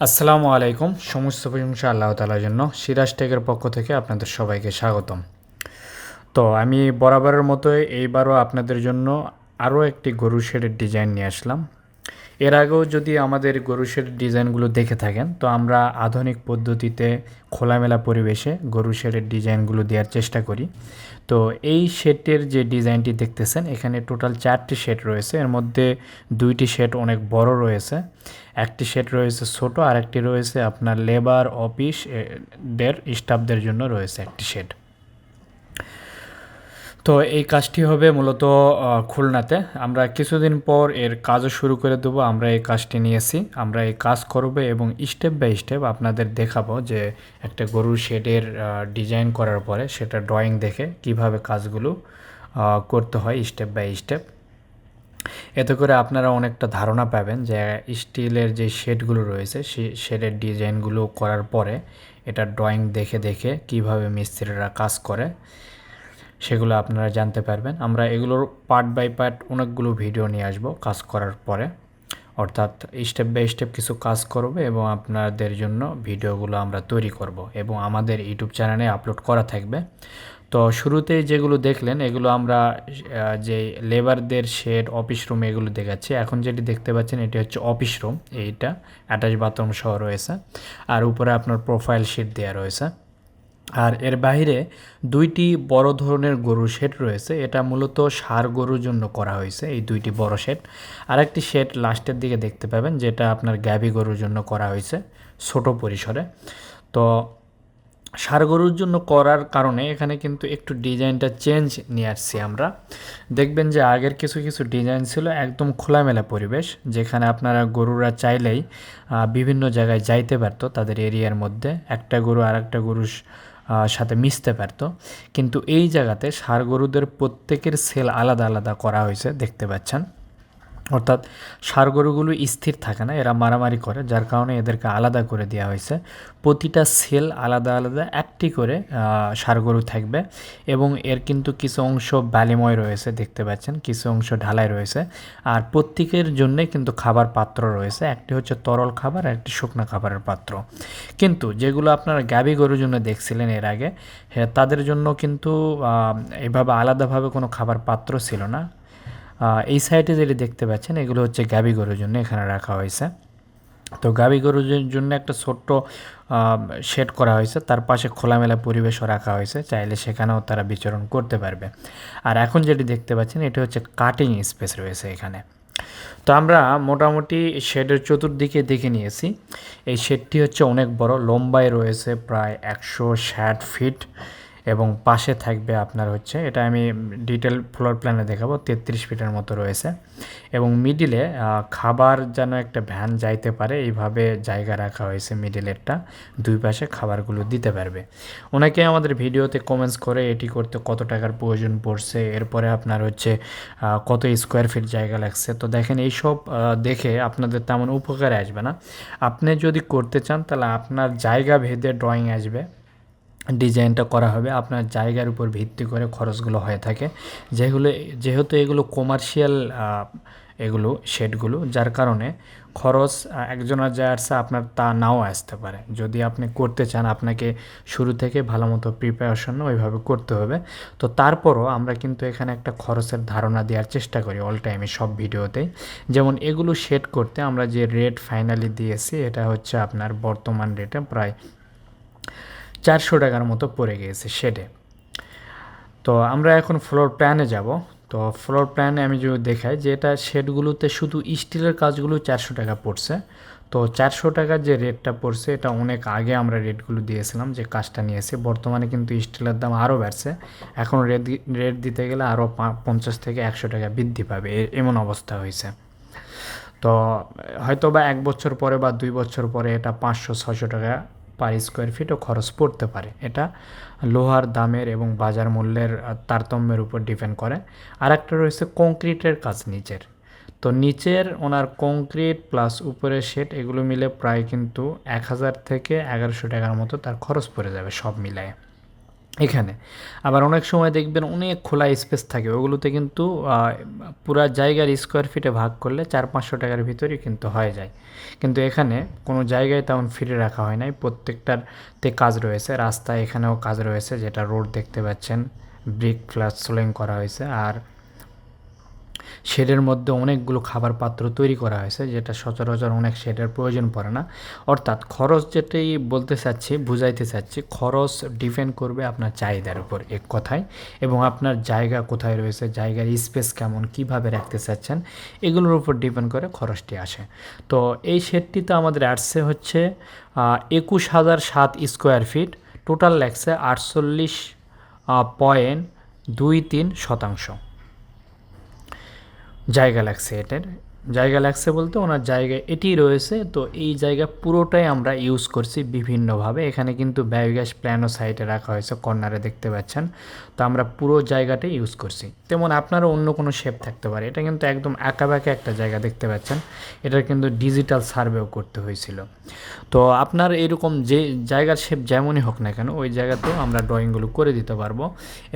আসসালামু আলাইকুম সমস্ত প্রশংসা আল্লাহ তালার জন্য সিরাজ টেকের পক্ষ থেকে আপনাদের সবাইকে স্বাগতম। তো আমি বরাবরের মতো এইবারও আপনাদের জন্য আরও একটি গরু শেডের ডিজাইন নিয়ে আসলাম। এর আগেও যদি আমাদের গরু শেডের ডিজাইনগুলো দেখে থাকেন, তো আমরা আধুনিক পদ্ধতিতে খোলামেলা পরিবেশে গরু শেডের ডিজাইনগুলো দেওয়ার চেষ্টা করি। তো এই শেডের যে ডিজাইনটি দেখতেছেন, এখানে টোটাল চারটি শেড রয়েছে। এর মধ্যে দুইটি শেড অনেক বড় রয়েছে। একটি শেড রয়েছে ছোট আর একটি রয়েছে আপনার লেবার, অফিস দের, স্টাফদের জন্য রয়েছে একটি শেড তো এই কাজটি হবে মূলত খুলনাতে। আমরা কিছুদিন পর এর কাজও শুরু করে দেবো। আমরা এই কাজটি নিয়েছি। আমরা এই কাজ করব এবং স্টেপ বাই স্টেপ আপনাদের দেখাবো যে একটা গরুর শেডের ডিজাইন করার পরে সেটা ড্রয়িং দেখে কীভাবে কাজগুলো করতে হয় স্টেপ বাই স্টেপ। এতে করে আপনারা অনেকটা ধারণা পাবেন যে স্টিলের যে শেডগুলো রয়েছে সেই শেডের ডিজাইনগুলো করার পরে এটা ড্রয়িং দেখে দেখে কীভাবে মিস্ত্রিরা কাজ করে। সেগুলো আপনারা জানতে পারবেন। আমরা এগুলোর পার্ট বাই পার্ট অনেকগুলো ভিডিও নিয়ে আসব কাজ করার পরে। অর্থাৎ স্টেপ বাই স্টেপ কিছু কাজ করব এবং আপনাদের জন্য ভিডিওগুলো আমরা তৈরি করব এবং আমাদের ইউটিউব চ্যানেলে আপলোড করা থাকবে। তো শুরুতেই যেগুলো দেখলেন, এগুলো আমরা যে লেবারদের শেড অফিস রুম এগুলো দেখাচ্ছি। এখন যেটি দেখতে পাচ্ছেন, এটি হচ্ছে অফিস রুম এইটা। অ্যাটাচ বাথরুম সহ রয়েছে। আর উপরে আপনার প্রোফাইল শিট দেওয়া রয়েছে। আর এর বাইরে দুইটি বড় ধরনের গরু শেড রয়েছে। এটা মূলত সার গরুর জন্য করা হয়েছে, এই দুইটি বড় শেড। আরেকটি শেড লাস্টের দিকে দেখতে পাবেন, যেটা আপনার গ্যাবি গরুর জন্য করা হয়েছে ছোট পরিসরে। তো সার গরুর জন্য করার কারণে এখানে কিন্তু একটু ডিজাইনটা চেঞ্জ নিয়ে আসছি আমরা। দেখবেন যে আগের কিছু কিছু ডিজাইন ছিল একদম খোলামেলা পরিবেশ, যেখানে আপনারা গরুরা চাইলেই বিভিন্ন জায়গায় যাইতে পারতো তাদের এরিয়ার মধ্যে। একটা গরু আর একটা গরুর সাথে মিশতে পারতো। কিন্তু এই জায়গাতে ষাঁড় গরুদের প্রত্যেকের সেল আলাদা আলাদা করা হয়েছে, দেখতে পাচ্ছেন। অর্থাৎ সার গরুগুলো স্থির থাকে না, এরা মারামারি করে, যার কারণে এদেরকে আলাদা করে দেওয়া হয়েছে। প্রতিটা সেল আলাদা আলাদা, একটি করে সার গরু থাকবে এবং এর কিন্তু কিছু অংশ বালিময় রয়েছে, দেখতে পাচ্ছেন, কিছু অংশ ঢালাই রয়েছে। আর প্রত্যেকের জন্যে কিন্তু খাবার পাত্র রয়েছে, একটি হচ্ছে তরল খাবার আর একটি শুকনো খাবারের পাত্র। কিন্তু যেগুলো আপনারা গাবি গরুর জন্য দেখছিলেন এর আগে হ্যাঁ তাদের জন্য কিন্তু এভাবে আলাদাভাবে কোনো খাবার পাত্র ছিল না। এই সাইডে যেটি দেখতে পাচ্ছেন, এগুলো হচ্ছে গাবি গরুর জন্য এখানে রাখা হয়েছে। তো গাবি গরুর জন্য একটা ছোট্ট শেড করা হয়েছে। তার পাশে খোলামেলা পরিবেশও রাখা হয়েছে। চাইলে সেখানেও তারা বিচরণ করতে পারবে। আর এখন যেটি দেখতে পাচ্ছেন, এটি হচ্ছে কাটিং স্পেস রয়েছে এখানে। তো আমরা মোটামুটি শেডের চতুর্দিকে দেখে নিয়েছি। এই শেডটি হচ্ছে অনেক বড়, লম্বায় রয়েছে প্রায় একশো ষাট ফিট এবং পাশে থাকবে আপনার হচ্ছে, এটা আমি ডিটেল ফ্লোর প্ল্যানে দেখাবো, তেত্রিশ ফিটের মতো রয়েছে। এবং মিডিলে খাবার যেন একটা ভ্যান যাইতে পারে, এইভাবে জায়গা রাখা হয়েছে মিডিলেরটা দুই পাশে খাবারগুলো দিতে পারবে। ওনাকে আমাদের ভিডিওতে কমেন্টস করে, এটি করতে কত টাকার প্রয়োজন পড়ছে? এরপরে আপনার হচ্ছে কত স্কোয়ার ফিট জায়গা লাগছে? তো দেখেন, এইসব দেখে আপনাদের তেমন উপকারে আসবে না। আপনি যদি করতে চান, তাহলে আপনার জায়গা ভেদে ড্রয়িং আসবে। ডিজাইনটা করা হবে, আপনার জায়গার উপর ভিত্তি করে খরচগুলো হয়ে থাকে। যেগুলো, যেহেতু এগুলো কমার্শিয়াল এগুলো, শেডগুলো, যার কারণে খরচ একজনের যা আসছে, আপনার তা নাও আসতে পারে। যদি আপনি করতে চান, আপনাকে শুরু থেকে ভালো মতো প্রিপারেশন ওইভাবে করতে হবে। তো তারপরও আমরা কিন্তু এখানে একটা খরচের ধারণা দেওয়ার চেষ্টা করি অল টাইমে সব ভিডিওতে যেমন এগুলো শেড করতে আমরা যে রেট ফাইনালি দিয়েছি, এটা হচ্ছে আপনার বর্তমান রেটে প্রায় চারশো টাকার মতো পড়ে গিয়েছে শেডে। তো আমরা এখন ফ্লোর প্ল্যানে যাব। তো ফ্লোর প্ল্যানে আমি যদি দেখাই যে এটা শেডগুলোতে শুধু স্টিলের কাজগুলো চারশো টাকা পড়ছে। তো চারশো টাকার যে রেটটা পড়ছে, এটা অনেক আগে আমরা রেটগুলো দিয়েছিলাম যে কাজটা নিয়েছি। বর্তমানে কিন্তু স্টিলের দাম আরও বাড়ছে। এখন রেট রেট দিতে গেলে আরও পঞ্চাশ থেকে একশো টাকা বৃদ্ধি পাবে। এমন অবস্থা হয়েছে। তো হয়তো বা এক বছর পরে বা দুই বছর পরে এটা পাঁচশো ছশো টাকা পার স্কোয়ার ফিটও খরচ পড়তে পারে। এটা লোহার দামের এবং বাজার মূল্যের তারতম্যের উপর ডিপেন্ড করে। আর একটা রয়েছে কংক্রিটের কাজ নিচের। তো নিচের ওনার কংক্রিট প্লাস উপরের শেড এগুলো মিলে প্রায় কিন্তু এক হাজার থেকে এগারোশো টাকার মতো তার খরচ পড়ে যাবে সব মিলায়। এখানে। আবার অনেক সময় দেখবেন অনেক খোলা স্পেস থাকে, ওগুলোতে কিন্তু পুরো জায়গার স্কোয়ার ফিটে ভাগ করলে চার পাঁচশো টাকার ভিতরে কিন্তু হয়ে যায়। কিন্তু এখানে কোনো জায়গায় তেমন ফিরে রাখা হয় নাই প্রত্যেকটারতে কাজ রয়েছে। রাস্তায় এখানেও কাজ রয়েছে, যেটা রোড দেখতে পাচ্ছেন ব্রিক ফ্ল্যাট সোলিং করা হয়েছে। আর শেডের মধ্যে অনেকগুলো খাবার পাত্র তৈরি করা হয়েছে, যেটা সচরাচর অনেক শেডের প্রয়োজন পড়ে না। অর্থাৎ খরচ যেটাই বলতে চাচ্ছি, বুঝাইতে চাচ্ছি, খরচ ডিপেন্ড করবে আপনার চাহিদার উপর এক কথায়। এবং আপনার জায়গা কোথায় রয়েছে, জায়গার স্পেস কেমন, কীভাবে রাখতে চাচ্ছেন, এগুলোর উপর ডিপেন্ড করে খরচটি আসে। তো এই শেডটি তো আমাদের আসছে হচ্ছে একুশ হাজার সাত স্কোয়ার ফিট, টোটাল লাগছে আটচল্লিশ পয়েন্ট দুই তিন শতাংশ। জায়গা লাগছে এটার। জায়গা লাগছে বলতে ওনার জায়গায় এটি রয়েছে। তো এই জায়গা পুরোটাই আমরা ইউজ করছি বিভিন্নভাবে। এখানে কিন্তু বায়োগ্যাস প্ল্যানও সাইডে রাখা হয়েছে, কর্নারে দেখতে পাচ্ছেন। তো আমরা পুরো জায়গাটাই ইউজ করছি। তেমন আপনারও অন্য কোনো শেপ থাকতে পারে। এটা কিন্তু একদম একাবাকে একটা জায়গা দেখতে পাচ্ছেন। এটার কিন্তু ডিজিটাল সার্ভেও করতে হয়েছিল। তো আপনার এরকম যে জায়গার শেপ যেমনই হোক না কেন, ওই জায়গাতেও আমরা ড্রয়িংগুলো করে দিতে পারব।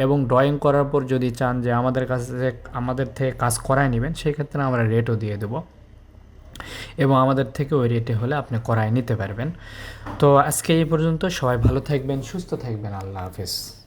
এবং ড্রয়িং করার পর যদি চান যে আমাদের কাছে, আমাদের থেকে কাজ করায় নেবেন, সেক্ষেত্রে আমরা রেটও দিয়ে দেবো। এবং আমাদের থেকে ওই রেটে হলে আপনি করায় নিতে পারবেন। তো আজকে এই পর্যন্ত সবাই ভালো থাকবেন, সুস্থ থাকবেন। আল্লাহ হাফিজ।